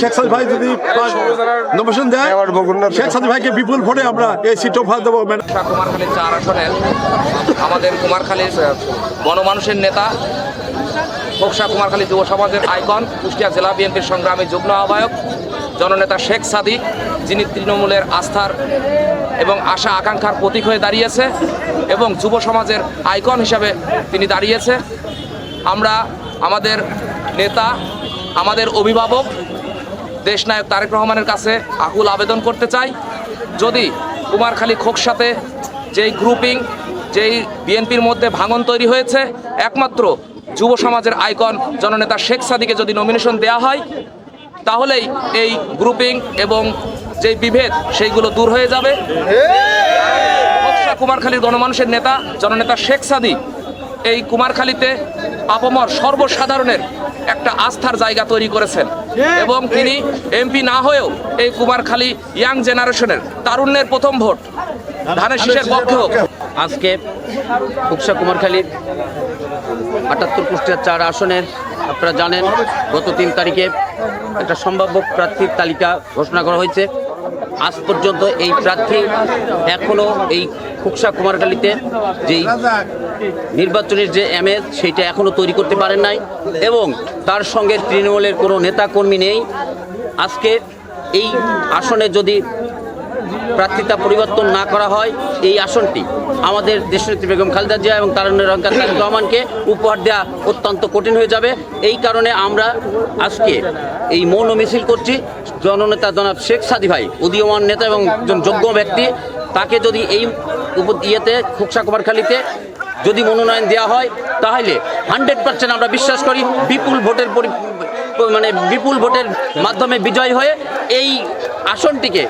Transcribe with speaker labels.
Speaker 1: শেখ সাদি ভাই যদি দেয় শেখ সাদি ভাইকে বিপুল ভোটে আমরা এই দেবো।
Speaker 2: কুমারখালীর চার আসনের আমাদের কুমারখালীর গণমানুষের নেতা খোকসা কুমারখালী যুব সমাজের আইকন কুষ্টিয়া জেলা বিএনপির সংগ্রামী যুগ্ম আহ্বায়ক জননেতা শেখ সাদিক যিনি তৃণমূলের আস্থার এবং আশা আকাঙ্ক্ষার প্রতীক হয়ে দাঁড়িয়েছে এবং যুব সমাজের আইকন হিসাবে তিনি দাঁড়িয়েছে। আমরা আমাদের নেতা আমাদের অভিভাবক দেশনায়ক তারেক রহমানের কাছে আকুল আবেদন করতে চাই। যদি কুমারখালী খোকসাতে যেই গ্রুপিং যেই বিএনপির মধ্যে ভাঙন তৈরি হয়েছে, একমাত্র যুব সমাজের আইকন জননেতা শেখ সাদিকে যদি নমিনেশন দেওয়া হয়, তাহলেই এই গ্রুপিং এবং যেই বিভেদ, সেইগুলো দূর হয়ে যাবে। কুমারখালীর গণমানুষের নেতা জননেতা শেখ সাদি এই কুমারখালীতে আপমর সর্বসাধারণের একটা আস্থার জায়গা তৈরি করেছেন। এবং তিনি এমপি না হয়েও এই কুমারখালী ইয়াং জেনারেশনের তারুণ্যের প্রথম ভোট ধানের শীষের পক্ষে হোক।
Speaker 3: আজকে কুকসা কুমারখালীর আটাত্তর কুষ্টিয়ার চার আসনের আপনারা জানেন গত তিন তারিখে একটা সম্ভাব্য প্রার্থীর তালিকা ঘোষণা করা হয়েছে। আজ পর্যন্ত এই প্রার্থী এখনও এই কুকসা কুমারখালীতে যেই নির্বাচনের যে এমএস সেইটা এখনও তৈরি করতে পারেন নাই এবং তার সঙ্গে তৃণমূলের কোনো নেতাকর্মী নেই। আজকে এই আসনে যদি প্রার্থিতা পরিবর্তন না করা হয়, এই আসনটি আমাদের দেশনেত্রী বেগম খালেদা জিয়া এবং রঙ্কার তারেক রহমানকে উপহার দেওয়া অত্যন্ত কঠিন হয়ে যাবে। এই কারণে আমরা আজকে এই মৌন মিছিল করছি। জননেতা জনাব শেখ সাদি ভাই, উদীয়মান নেতা এবং একজন যোগ্য ব্যক্তি, তাকে যদি এই ইয়েতে, খোকসা কুমারখালীতে যদি মনোনয়ন দেওয়া হয়, তাহলে হান্ড্রেড পার্সেন্ট আমরা বিশ্বাস করি বিপুল ভোটের মানে বিপুল ভোটের মাধ্যমে বিজয় হয়ে এই আসনটিকে